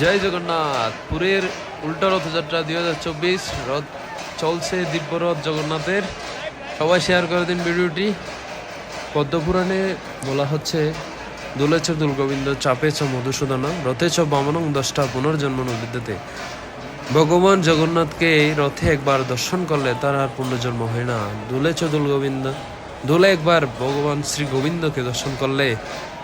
জয় জগন্নাথ। পুরীর উল্টো রথযাত্রা দুই হাজার চব্বিশ রথ চলছে দিব্যরথ জগন্নাথের। সবাই শেয়ার করে দিন ভিডিওটি। পদ্মপুরাণে বলা হচ্ছে, দোলেছ দুল গোবিন্দ চাপে ছ মধুসূদন রথে ছ বামনং দশটা পুনর্জন্ম বিদ্যতে ভগবান জগন্নাথকে রথে একবার দর্শন করলে তার আর পুনর্জন্ম হয় না। দুলেছ দুল গোবিন্দ দোলে একবার ভগবান শ্রী গোবিন্দকে দর্শন করলে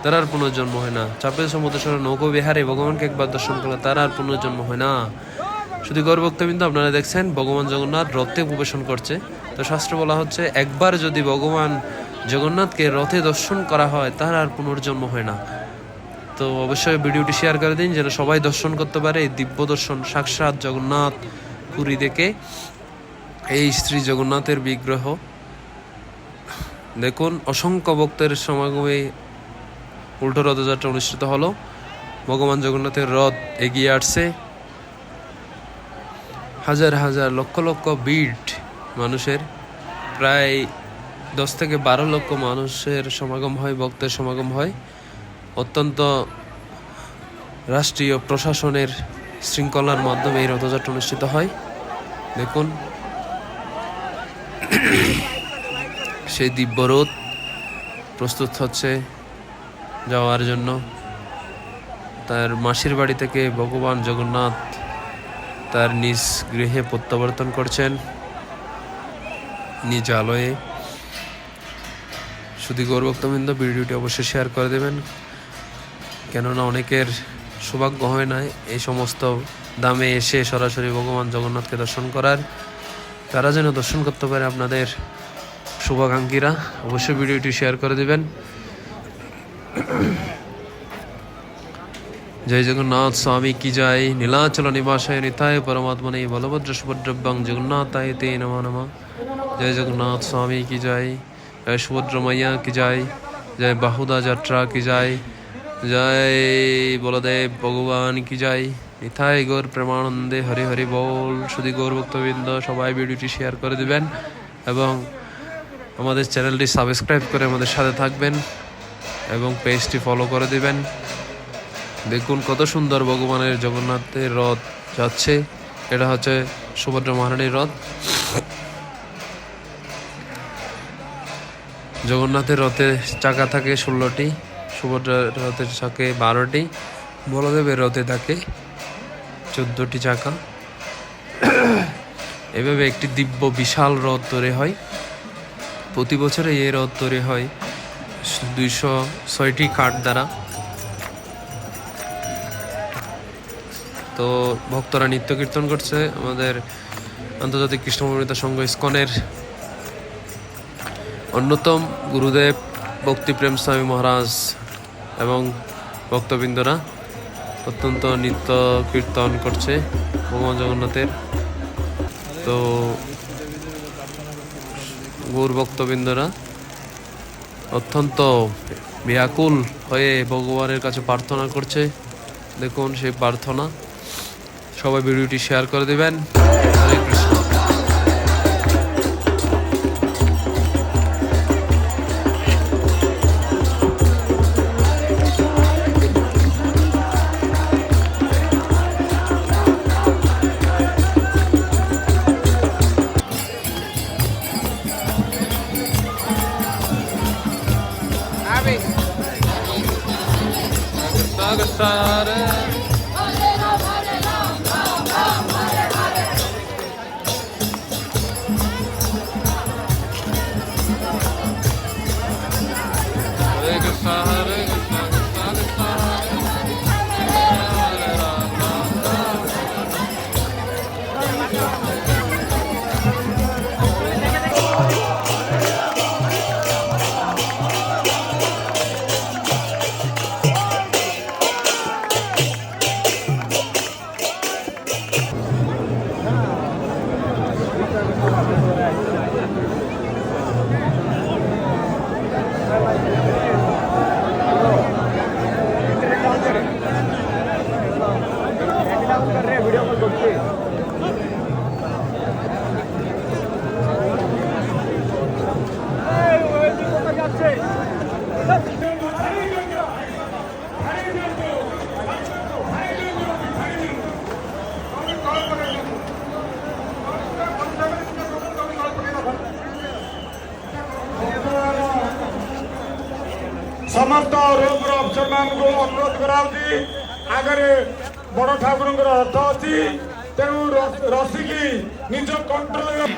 তার আর পুনর্জন্ম হয় না। চাপে সমুদ্র নৌকো বিহারে ভগবানকে একবার দর্শন করলে তার আর পুনর্জন্ম হয় না। শুধু গৌরভক্তবৃন্দ আপনারা দেখছেন, ভগবান জগন্নাথ রথে প্রবেশন করছে। তো শাস্ত্র বলা হচ্ছে, একবার যদি ভগবান জগন্নাথকে রথে দর্শন করা হয়, তার আর পুনর্জন্ম হয় না। তো অবশ্যই ভিডিওটি শেয়ার করে দিন, যেন সবাই দর্শন করতে পারে এই দিব্য দর্শন। সাক্ষাৎ জগন্নাথ পুরী দেখে এই শ্রী জগন্নাথের বিগ্রহ। দেখুন, অসংখ্য ভক্তের সমাগমে উল্টো রথযাত্রা অনুষ্ঠিত হলো। ভগবান জগন্নাথের রথ এগিয়ে আসছে। হাজার হাজার লক্ষ লক্ষ বিট মানুষের। প্রায় দশ থেকে বারো লক্ষ মানুষের সমাগম হয়, ভক্তের সমাগম হয়। অত্যন্ত রাষ্ট্রীয় প্রশাসনের শৃঙ্খলার মাধ্যমে এই রথযাত্রা অনুষ্ঠিত হয়। দেখুন। সেই দিব্যরথ প্রস্তুত হচ্ছে। যাওয়ার জন্য। তার মাসির বাড়ি থেকে ভগবান জগন্নাথ তার নিজ গৃহে প্রত্যাবর্তন করছেন। নিজ আলোয়ে। শুধু গৌরভক্তবৃন্দ ভিডিওটি অবশ্যই শেয়ার করে দেবেন। কেননা অনেকের সৌভাগ্য হয় না এই সমস্ত দামে এসে সরাসরি ভগবান জগন্নাথকে দর্শন করার। তারা যেন দর্শন করতে পারে আপনাদের শুভাকাঙ্ক্ষীরা, অবশ্যই ভিডিওটি শেয়ার করে দেবেন। জয় জগন্নাথ স্বামী কি জয়? নীলাচল নিবাসায় নিতায় পরমাত্মনে বলভদ্র সুভদ্রব্যাং জগন্নাথায় তে নমা নমা। জয় জগন্নাথ স্বামী কি জয়? জয় সুভদ্র মাইয়া কি জয়? জয় বাহুদা যাত্রা কি জয়? জয় বলদেব ভগবান কি জয়? নিথায় গৌর প্রেমানন্দে হরি হরি বল। শুধু গৌর ভক্তবৃন্দ সবাই ভিডিওটি শেয়ার করে দিবেন এবং আমাদের চ্যানেলটি সাবস্ক্রাইব করে আমাদের সাথে থাকবেন। এবং পেজটি ফলো করে দিবেন। দেখুন কত সুন্দর ভগবানের জগন্নাথের রথ যাচ্ছে। এটা হচ্ছে সুভদ্র মহারানীর রথ। জগন্নাথের রথে চাকা থাকে ষোলোটি, সুভদ্রার রথের থাকে বারোটি, বলদেবের রথে থাকে চোদ্দটি চাকা। এভাবে একটি দিব্য বিশাল রথ তৈরি হয়। প্রতি বছরে এই রথ তৈরি হয়। দুইশো ছয়টি কাঠ দ্বারা। তো ভক্তরা নৃত্য কীর্তন করছে। আমাদের আন্তর্জাতিক কৃষ্ণমৃতা সংঘ ইস্কনের অন্যতম গুরুদেব ভক্তিপ্রেম স্বামী মহারাজ এবং ভক্তবৃন্দরা অত্যন্ত নৃত্য কীর্তন করছে ভগবান জগন্নাথের। তো গৌর ভক্তবৃন্দরা অত্যন্ত ব্যাকুল হয়ে ভগবানের কাছে প্রার্থনা করছে। দেখুন সেই প্রার্থনা। সবাই ভিডিওটি শেয়ার করে দেবেন। হরে ସମସ୍ତ ରୋମର ଅଫିସରମାନଙ୍କୁ ଅନୁରୋଧ କରାଉଛି ଆଗରେ ବଡ଼ ଠାକୁରଙ୍କର ରଥ ଅଛି ତେଣୁ ର- ରସିକି ନିଜ କଣ୍ଟ୍ରୋଲ